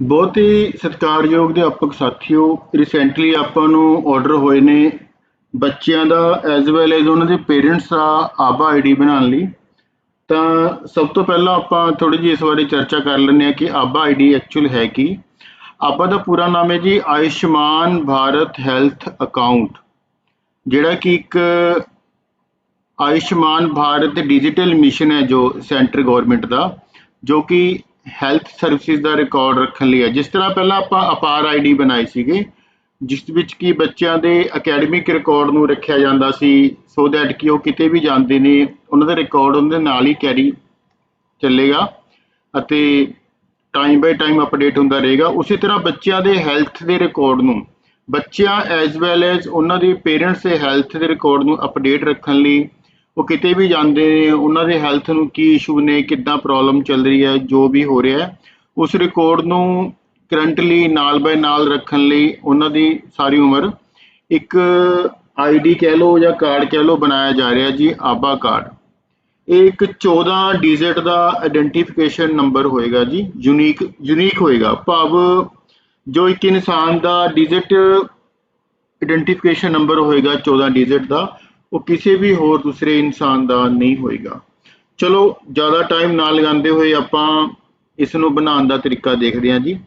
ਬਹੁਤ ਹੀ ਸਤਿਕਾਰਯੋਗ ਅਧਿਆਪਕ ਸਾਥੀਓ ਰੀਸੈਂਟਲੀ ਆਪਾਂ ਨੂੰ ਆਰਡਰ ਹੋਏ ਨੇ ਬੱਚਿਆਂ ਦਾ ਐਜ਼ ਵੈਲ ਐਜ਼ ਉਹਨਾਂ ਦੇ ਪੇਰੈਂਟਸ ਦਾ ਆਬਾ ਆਈਡੀ ਬਣਾਉਣ ਲਈ। ਤਾਂ ਸਭ ਤੋਂ ਪਹਿਲਾਂ ਆਪਾਂ ਥੋੜੀ ਜਿਹੀ ਇਸ ਬਾਰੇ ਚਰਚਾ ਕਰ ਲੈਂਦੇ ਹਾਂ ਕਿ ਆਬਾ ਆਈਡੀ ਐਕਚੁਅਲ ਹੈ ਕੀ। ਆਬਾ ਦਾ ਪੂਰਾ ਨਾਮ ਹੈ ਜੀ ਆਯੁਸ਼ਮਾਨ ਭਾਰਤ ਹੈਲਥ ਅਕਾਊਂਟ, ਜਿਹੜਾ ਕਿ ਇੱਕ ਆਯੁਸ਼ਮਾਨ ਭਾਰਤ ਡਿਜੀਟਲ ਮਿਸ਼ਨ ਹੈ ਜੋ ਸੈਂਟਰ ਗਵਰਨਮੈਂਟ ਦਾ, ਜੋ ਕਿ ਹੈਲਥ ਸਰਵਿਸਿਜ਼ ਦਾ ਰਿਕਾਰਡ ਰੱਖਣ ਲਈ ਹੈ। ਜਿਸ ਤਰ੍ਹਾਂ ਪਹਿਲਾਂ ਆਪਾਂ ਅਪਾਰ ਆਈਡੀ ਬਣਾਈ ਸੀਗੇ, ਜਿਸ ਵਿੱਚ ਕੀ ਬੱਚਿਆਂ ਦੇ ਅਕੈਡਮਿਕ ਰਿਕਾਰਡ ਨੂੰ ਰੱਖਿਆ ਜਾਂਦਾ ਸੀ ਸੋ ਦੈਟ ਕਿ ਉਹ ਕਿਤੇ ਵੀ ਜਾਂਦੇ ਨੇ, ਉਹਨਾਂ ਦਾ ਰਿਕਾਰਡ ਉਹਨਾਂ ਦੇ ਨਾਲ ਹੀ ਕੈਰੀ ਚੱਲੇਗਾ ਅਤੇ ਟਾਈਮ ਬਾਈ ਟਾਈਮ ਅਪਡੇਟ ਹੁੰਦਾ ਰਹੇਗਾ। ਉਸੇ ਤਰ੍ਹਾਂ ਬੱਚਿਆਂ ਦੇ ਹੈਲਥ ਦੇ ਰਿਕਾਰਡ ਨੂੰ, ਬੱਚਿਆਂ ਐਜ਼ ਵੈਲ ਐਜ਼ ਉਹਨਾਂ ਦੇ ਪੇਰੈਂਟਸ ਦੇ ਹੈਲਥ ਦੇ ਰਿਕਾਰਡ ਨੂੰ ਅਪਡੇਟ ਰੱਖਣ ਲਈ ਉਹ ਕਿਤੇ ਵੀ ਜਾਂਦੇ ਨੇ, ਉਹਨਾਂ ਦੇ ਹੈਲਥ ਨੂੰ ਕੀ ਇਸ਼ੂ ਨੇ, ਕਿੱਦਾਂ ਪ੍ਰੋਬਲਮ ਚੱਲ ਰਹੀ ਹੈ, ਜੋ ਵੀ ਹੋ ਰਿਹਾ ਹੈ, ਉਸ ਰਿਕਾਰਡ ਨੂੰ ਕਰੰਟਲੀ ਨਾਲ ਬਾਏ ਨਾਲ ਰੱਖਣ ਲਈ ਉਹਨਾਂ ਦੀ ਸਾਰੀ ਉਮਰ ਇੱਕ ਆਈਡੀ ਕਹਿ ਲਓ ਜਾਂ ਕਾਰਡ ਕਹਿ ਲਓ ਬਣਾਇਆ ਜਾ ਰਿਹਾ ਜੀ, ਆਬਾ ਕਾਰਡ ਇਹ ਇੱਕ 14 ਡਿਜਿਟ ਦਾ ਆਇਡੈਂਟੀਫਿਕੇਸ਼ਨ ਨੰਬਰ ਹੋਏਗਾ ਜੀ ਯੂਨੀਕ ਯੂਨੀਕ ਹੋਏਗਾ। ਭਾਵ ਜੋ ਇੱਕ ਇਨਸਾਨ ਦਾ ਡਿਜਿਟ ਆਇਡੈਂਟੀਫਿਕੇਸ਼ਨ ਨੰਬਰ ਹੋਏਗਾ 14 ਡਿਜਿਟ ਦਾ ਉਹ ਕਿਸੇ ਵੀ ਹੋਰ ਦੂਸਰੇ ਇਨਸਾਨ ਦਾ ਨਹੀਂ ਹੋਏਗਾ। ਚਲੋ, ਜ਼ਿਆਦਾ ਟਾਈਮ ਨਾ ਲਗਾਉਂਦੇ ਹੋਏ ਆਪਾਂ ਇਸ ਨੂੰ ਬਣਾਉਣ ਦਾ ਤਰੀਕਾ ਦੇਖਦੇ ਹਾਂ ਜੀ।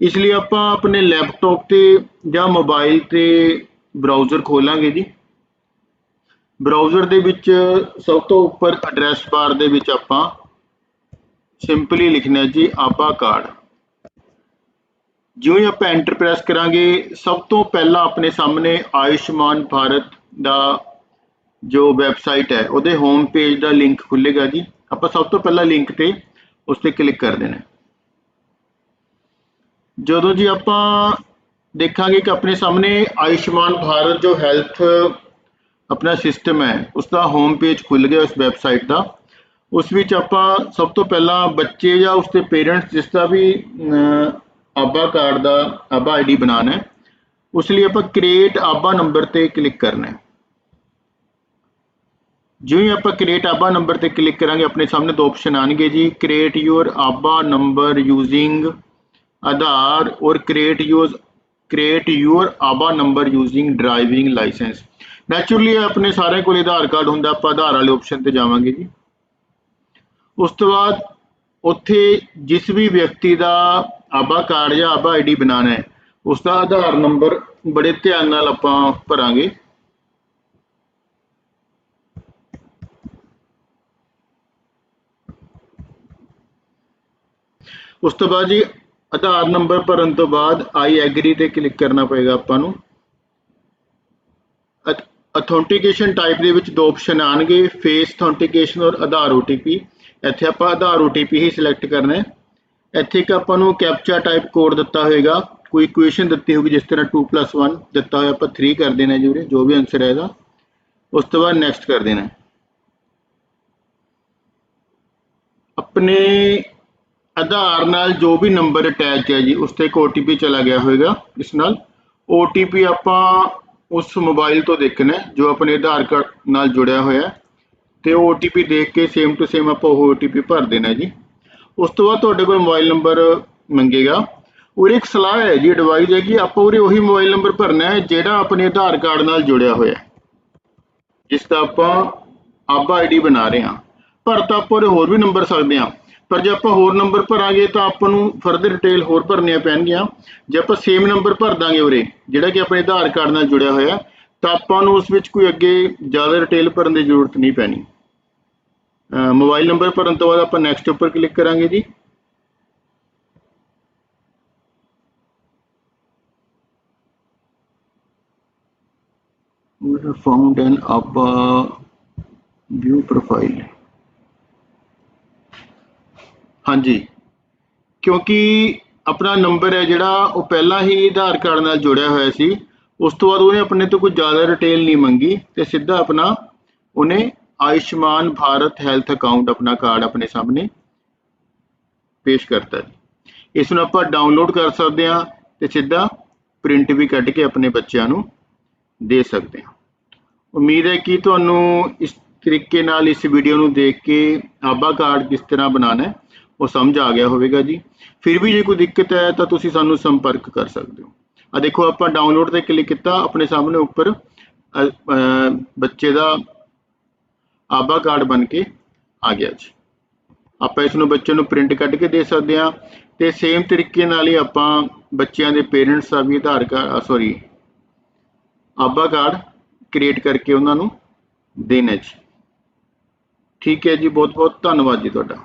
ਇਸ ਲਈ ਆਪਾਂ ਆਪਣੇ ਲੈਪਟਾਪ ਤੇ ਜਾਂ ਮੋਬਾਈਲ ਤੇ ਬਰਾਊਜ਼ਰ ਖੋਲਾਂਗੇ ਜੀ। ਬਰਾਊਜ਼ਰ ਦੇ ਵਿੱਚ ਸਭ ਤੋਂ ਉੱਪਰ ਐਡਰੈਸ ਬਾਰ ਦੇ ਵਿੱਚ ਆਪਾਂ ਸਿੰਪਲੀ ਲਿਖਣਾ ਜੀ, ਆਪਾ ਕਾਰਡ ਜਿਉਂ ਹੀ ਆਪਾਂ ਐਂਟਰ ਪ੍ਰੈਸ ਕਰਾਂਗੇ, ਸਭ ਤੋਂ ਪਹਿਲਾਂ ਆਪਣੇ ਸਾਹਮਣੇ ਆਯੁਸ਼ਮਾਨ ਭਾਰਤ ਦਾ ਜੋ ਵੈਬਸਾਈਟ ਹੈ, ਉਹਦੇ ਹੋਮ ਪੇਜ ਦਾ ਲਿੰਕ ਖੁੱਲੇਗਾ ਜੀ। ਆਪਾਂ ਸਭ ਤੋਂ ਪਹਿਲਾਂ ਲਿੰਕ ਤੇ ਉਸ ਤੇ ਕਲਿੱਕ ਕਰ ਦੇਣਾ। ਜਦੋਂ ਜੀ ਆਪਾਂ ਦੇਖਾਂਗੇ ਕਿ ਆਪਣੇ ਸਾਹਮਣੇ ਆਯੁਸ਼ਮਾਨ ਭਾਰਤ ਜੋ ਹੈਲਥ ਆਪਣਾ ਸਿਸਟਮ ਹੈ, ਉਸ ਦਾ ਹੋਮ ਪੇਜ ਖੁੱਲ ਗਿਆ ਉਸ ਵੈਬਸਾਈਟ ਦਾ। ਉਸ ਵਿੱਚ ਆਪਾਂ ਸਭ ਤੋਂ ਪਹਿਲਾਂ ਬੱਚੇ ਜਾਂ ਉਸ ਦੇ ਪੇਰੈਂਟਸ ਜਿਸ ਦਾ ਵੀ ਆਬਾ ਕਾਰਡ ਦਾ, ਆਬਾ ਆਈਡੀ ਬਣਾਉਣਾ ਹੈ, ਉਸ ਲਈ ਆਪਾਂ ਕ੍ਰੀਏਟ ਆਬਾ ਨੰਬਰ ਤੇ ਕਲਿੱਕ ਕਰਨਾ ਹੈ। ਜਿਵੇਂ ਆਪਾਂ ਕ੍ਰੀਏਟ ਆਬਾ ਨੰਬਰ ਤੇ ਕਲਿੱਕ ਕਰਾਂਗੇ, ਆਪਣੇ ਸਾਹਮਣੇ ਦੋ ਆਪਸ਼ਨ ਆਣਗੇ ਜੀ। Create your ABHA number using Aadhaar or create your create your ABHA number using driving licence naturally ਆਪਣੇ ਸਾਰਿਆਂ ਕੋਲ ਆਧਾਰ ਕਾਰਡ ਹੁੰਦਾ, ਆਪਾਂ ਆਧਾਰ ਵਾਲੇ ਆਪਸ਼ਨ ਤੇ ਜਾਵਾਂਗੇ ਜੀ। ਉਸ ਤੋਂ ਬਾਅਦ ਉੱਥੇ ਜਿਸ ਵੀ ਵਿਅਕਤੀ ਦਾ ਆਬਾ ਕਾਰਡ ਜਾਂ ਆਬਾ ਆਈਡੀ ਬਣਾਉਣਾ ਹੈ, ਉਸ ਦਾ ਆਧਾਰ ਨੰਬਰ ਬੜੇ ਧਿਆਨ ਨਾਲ ਆਪਾਂ ਭਰਾਂਗੇ। ਉਸ ਤੋਂ ਬਾਅਦ ਜੀ ਆਧਾਰ ਨੰਬਰ ਭਰਨ ਤੋਂ ਬਾਅਦ ਆਈ ਐਗਰੀ ਤੇ ਕਲਿੱਕ ਕਰਨਾ ਪਏਗਾ ਆਪਾਂ ਨੂੰ। ਅਥੈਂਟੀਕੇਸ਼ਨ ਟਾਈਪ ਦੇ ਵਿੱਚ ਦੋ ਆਪਸ਼ਨ ਆਣਗੇ ਫੇਸ ਅਥੈਂਟੀਕੇਸ਼ਨ ਔਰ ਆਧਾਰ OTP ਇੱਥੇ ਆਪਾਂ ਆਧਾਰ OTP ਹੀ ਸਿਲੈਕਟ ਕਰਨਾ ਹੈ। ਇੱਥੇ ਇੱਕ ਆਪਾਂ ਨੂੰ ਕੈਪਚਾ ਟਾਈਪ ਕੋਡ ਦਿੱਤਾ ਹੋਏਗਾ। ਕੋਈ ਇਕੁਏਸ਼ਨ ਦਿੱਤੀ ਹੋਗੀ ਜਿਸ ਤਰ੍ਹਾਂ 2 1 ਦਿੱਤਾ ਹੋਇਆ, ਆਪਾਂ 3 ਕਰ ਦੇਣਾ ਜੀ ਉਰੇ, ਜੋ ਵੀ ਆਨਸਰ ਆਏਗਾ। ਉਸ ਤੋਂ ਬਾਅਦ ਨੈਕਸਟ ਕਰ ਦੇਣਾ ਆਪਣੇ ਆਧਾਰ ਨਾਲ ਜੋ ਵੀ ਨੰਬਰ ਅਟੈਚ ਹੈ ਜੀ, ਉਸ ਤੇ ਇੱਕ OTP ਚਲਾ ਗਿਆ ਹੋਵੇਗਾ ਇਸ ਨਾਲ। OTP ਆਪਾਂ ਉਸ ਮੋਬਾਈਲ ਤੋਂ ਦੇਖਣਾ ਜੋ ਆਪਣੇ ਆਧਾਰ ਕਾਰਡ ਨਾਲ ਜੁੜਿਆ ਹੋਇਆ ਤੇ ਉਹ OTP ਦੇਖ ਕੇ ਸੇਮ ਟੂ ਸੇਮ ਆਪਾਂ ਉਹ OTP ਭਰ ਦੇਣਾ ਜੀ। ਉਸ ਤੋਂ ਬਾਅਦ ਤੁਹਾਡੇ ਕੋਲ ਮੋਬਾਈਲ ਨੰਬਰ ਮੰਗੇਗਾ। ਉਰੇ ਇੱਕ ਸਲਾਹ ਹੈ ਜੀ ਐਡਵਾਈਸ ਹੈ ਕਿ ਆਪਾਂ ਉਰੇ ਉਹੀ ਮੋਬਾਈਲ ਨੰਬਰ ਭਰਨਾ ਹੈ, ਜਿਹੜਾ ਆਪਣੇ ਆਧਾਰ ਕਾਰਡ ਨਾਲ ਜੁੜਿਆ ਹੋਇਆ ਹੈ। ਜਿਸ ਦਾ ਆਪਾਂ ਆਬਾ ਆਈਡੀ ਬਣਾ ਰਹੇ ਹਾਂ। ਭਰ ਤਾਂ ਆਪਾਂ ਉਰੇ ਹੋਰ ਵੀ ਨੰਬਰ ਸਕਦੇ ਹਾਂ। ਪਰ ਜੇ ਆਪਾਂ ਹੋਰ ਨੰਬਰ ਭਰਾਂਗੇ ਤਾਂ ਆਪਾਂ ਨੂੰ ਫਰਦਰ ਡਿਟੇਲ ਹੋਰ ਭਰਨੀਆਂ ਪੈਣਗੀਆਂ। ਜੇ ਆਪਾਂ ਸੇਮ ਨੰਬਰ ਭਰ ਦਾਂਗੇ ਉਰੇ, ਜਿਹੜਾ ਕਿ ਆਪਣੇ ਆਧਾਰ ਕਾਰਡ ਨਾਲ ਜੁੜਿਆ ਹੋਇਆ ਤਾਂ ਆਪਾਂ ਨੂੰ ਉਸ ਵਿੱਚ ਕੋਈ ਅੱਗੇ ਜ਼ਿਆਦਾ ਡਿਟੇਲ ਭਰਨ ਦੀ ਜ਼ਰੂਰਤ ਨਹੀਂ ਪੈਣੀ। ਮੋਬਾਈਲ ਨੰਬਰ ਭਰਨ ਤੋਂ ਬਾਅਦ ਆਪਾਂ ਨੈਕਸਟ ਉੱਪਰ ਕਲਿੱਕ ਕਰਾਂਗੇ ਜੀ। Found have found an ABBA ਹਾਂਜੀ। ਕਿਉਂਕਿ ਆਪਣਾ ਨੰਬਰ ਹੈ ਜਿਹੜਾ, ਉਹ ਪਹਿਲਾਂ ਹੀ ਆਧਾਰ ਕਾਰਡ ਨਾਲ ਜੁੜਿਆ ਹੋਇਆ ਸੀ। ਉਸ ਤੋਂ ਬਾਅਦ ਉਹਨੇ ਆਪਣੇ ਤੋਂ ਕੋਈ ਜ਼ਿਆਦਾ ਡਿਟੇਲ ਨਹੀਂ ਮੰਗੀ ਤੇ ਸਿੱਧਾ ਆਪਣਾ ਉਹਨੇ ਆਯੁਸ਼ਮਾਨ ਭਾਰਤ ਹੈਲਥ ਅਕਾਊਂਟ ਆਪਣਾ ਕਾਰਡ ਆਪਣੇ ਸਾਹਮਣੇ ਪੇਸ਼ ਕਰਤਾ ਜੀ। ਇਸ ਨੂੰ ਆਪਾਂ ਡਾਊਨਲੋਡ ਕਰ ਸਕਦੇ ਹਾਂ ਤੇ ਸਿੱਧਾ ਪ੍ਰਿੰਟ ਵੀ ਕੱਢ ਕੇ ਆਪਣੇ ਬੱਚਿਆਂ ਨੂੰ ਦੇ ਸਕਦੇ ਹਾਂ। ਉਮੀਦ ਹੈ ਕਿ ਤੁਹਾਨੂੰ ਇਸ ਤਰੀਕੇ ਨਾਲ ਇਸ ਵੀਡੀਓ ਨੂੰ ਦੇਖ ਕੇ ਆਬਾ ਕਾਰਡ ਕਿਸ ਤਰ੍ਹਾਂ ਬਣਾਉਣਾ ਹੈ। ਉਹ ਸਮਝ ਆ ਗਿਆ ਹੋਵੇਗਾ ਜੀ। ਫਿਰ ਵੀ ਜੇ ਕੋਈ ਦਿੱਕਤ ਹੈ ਤਾਂ ਤੁਸੀਂ ਸਾਨੂੰ ਸੰਪਰਕ ਕਰ ਸਕਦੇ ਹੋ। ਆ ਦੇਖੋ, ਆਪਾਂ ਡਾਊਨਲੋਡ ਤੇ ਕਲਿੱਕ ਕੀਤਾ, ਆਪਣੇ ਸਾਹਮਣੇ ਉੱਪਰ ਬੱਚੇ ਦਾ ਆਭਾ ਕਾਰਡ ਬਣ ਕੇ ਆ ਗਿਆ ਜੀ। ਆਪਾਂ ਇਸ ਨੂੰ ਬੱਚੇ ਨੂੰ ਪ੍ਰਿੰਟ ਕੱਢ ਕੇ ਦੇ ਸਕਦੇ ਹਾਂ। ਤੇ ਸੇਮ ਤਰੀਕੇ ਨਾਲ ਹੀ ਆਪਾਂ ਬੱਚਿਆਂ ਦੇ ਪੇਰੈਂਟਸ ਦਾ ਵੀ ਆਧਾਰ ਕਾਰਡ ਸੌਰੀ ਆਭਾ ਕਾਰਡ ਕ੍ਰੀਏਟ ਕਰਕੇ ਉਹਨਾਂ ਨੂੰ ਦੇਣਾ ਜੀ। ਠੀਕ ਹੈ ਜੀ ਬਹੁਤ ਬਹੁਤ ਧੰਨਵਾਦ ਜੀ ਤੁਹਾਡਾ।